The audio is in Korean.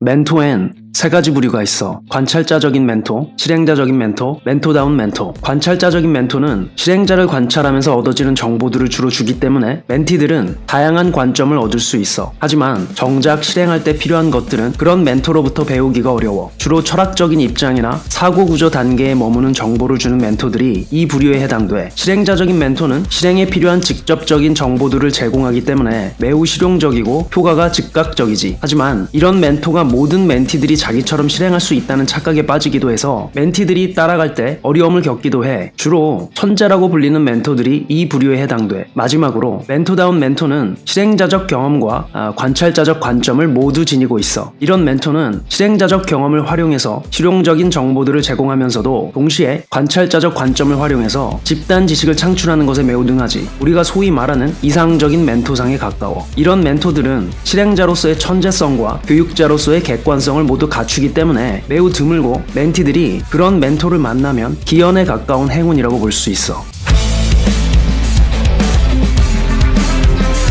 멘토엔 세 가지 부류가 있어. 관찰자적인 멘토, 실행자적인 멘토, 멘토다운 멘토. 관찰자적인 멘토는 실행자를 관찰하면서 얻어지는 정보들을 주로 주기 때문에 멘티들은 다양한 관점을 얻을 수 있어. 하지만 정작 실행할 때 필요한 것들은 그런 멘토로부터 배우기가 어려워. 주로 철학적인 입장이나 사고 구조 단계에 머무는 정보를 주는 멘토들이 이 부류에 해당돼. 실행자적인 멘토는 실행에 필요한 직접적인 정보들을 제공하기 때문에 매우 실용적이고 효과가 즉각적이지. 하지만 이런 멘토가 모든 멘티들이 자기처럼 실행할 수 있다는 착각에 빠지기도 해서 멘티들이 따라갈 때 어려움을 겪기도 해. 주로 천재라고 불리는 멘토들이 이 부류에 해당돼. 마지막으로 멘토다운 멘토는 실행자적 경험과 아, 관찰자적 관점을 모두 지니고 있어. 이런 멘토는 실행자적 경험을 활용해서 실용적인 정보들을 제공하면서도 동시에 관찰자적 관점을 활용해서 집단 지식을 창출하는 것에 매우 능하지. 우리가 소위 말하는 이상적인 멘토상에 가까워. 이런 멘토들은 실행자로서의 천재성과 교육자로서의 객관성을 모두 갖추기 때문에 매우 드물고 멘티들이 그런 멘토를 만나면 기연에 가까운 행운이라고 볼 수 있어.